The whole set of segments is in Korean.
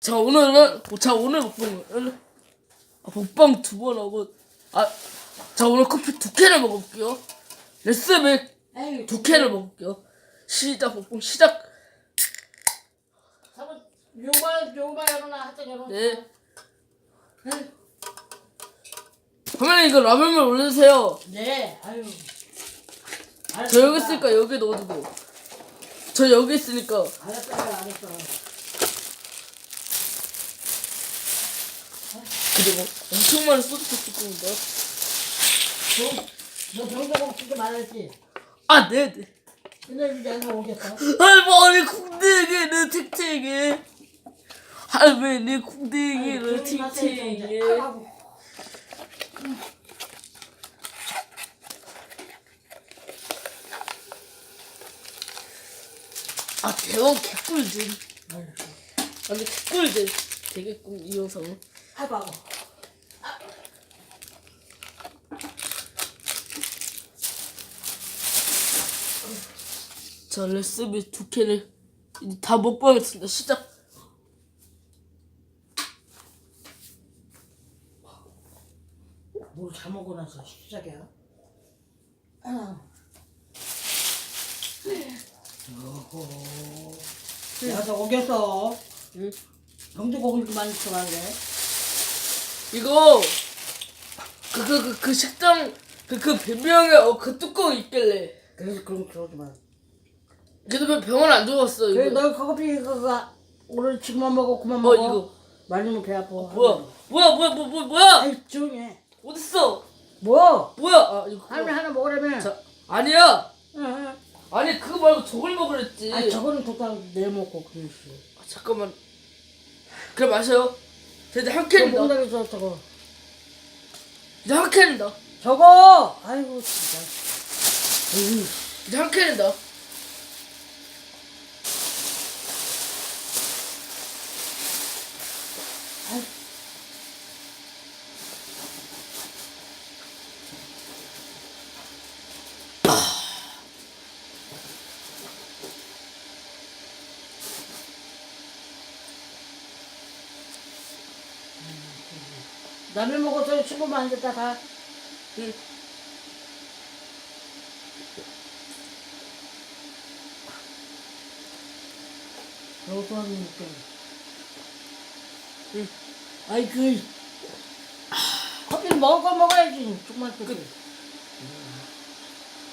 자 오늘은 자 오늘 먹방은 아, 먹방 두 번 하고 아 자 오늘 커피 두 캔을 먹을게요 레스백 에이, 두 캔을 먹을게요 시작 먹방 시작 열어놔. 네 네. 화면에 이거 라면을 올려주세요 네. 아유. 저 여기 있으니까 여기 넣어두고 저 여기 있으니까 알았어요, 알았어. 그리고 엄청 많은 소스가 뚜껑인데요 너 병자공 진짜 말했지. 아 네 네. 근데 이제 안 오겠어. 할머니 궁뎅이는 틱틱이. 할머니 궁뎅이는 틱틱이. 아 대왕 개꿀잼. 완전 개꿀잼 되겠군 이 영상은 하고. 자 레시피 두 캔을 다 먹방했습니다 시작 뭘잘 먹고 나서 시작이야. 아. 어허. 저 오겠어. 응. 병자공을 많이 들어가게. 이거 그 그 그 그 식당 그그 변명에 어 그 뚜껑 있길래 그래서 그럼 그러지 마. 그래도 병원 안 좋았어 그래 이거 너 커피 그거 오늘 지금만 먹어 그만 어 먹어. 이거 말리면 배 아파. 뭐야 뭐야 뭐야 뭐, 뭐 뭐야 아이 조용히 해. 어딨어 뭐? 뭐야 아 이거 할머니 하나 먹으라며. 자 아니야 응. 아니 그거 말고 저걸 먹으랬지 아 저거는 도장 내 먹고 그랬어. 아, 잠깐만 그래 마셔요 이제 한저 캔이다 먹는다고 해서 저거. 이제 한 캔이다 저거. 아이고 진짜. 에이. 이제 한 캔이다 라면 먹어서 15분 안 됐다 가. 응. 거. 응. 아이 그 커피를 먹을 거 먹어야지. 정말 그.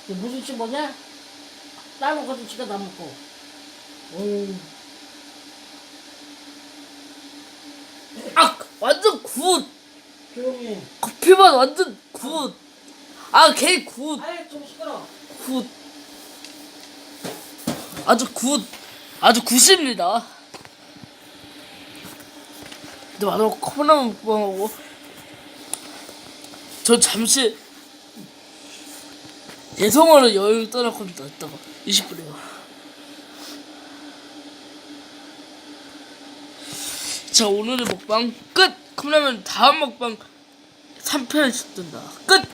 그 무슨 뭐냐? 따로 것도 지가 다 먹고. 어이. 아 완전 굿 조용히 해. 커피맛 완전 굿아걔굿 아이 좀 시끄러. 굿. 아주 굿. 아주 굿입니다. 근데 마지막 컵라면 먹방하고 저 잠시 예성어는 여유 떠날 겁니다. 이따가 20분이요. 자 오늘의 먹방 끝. 컵라면 다음 먹방 3편을 찍든다. 끝.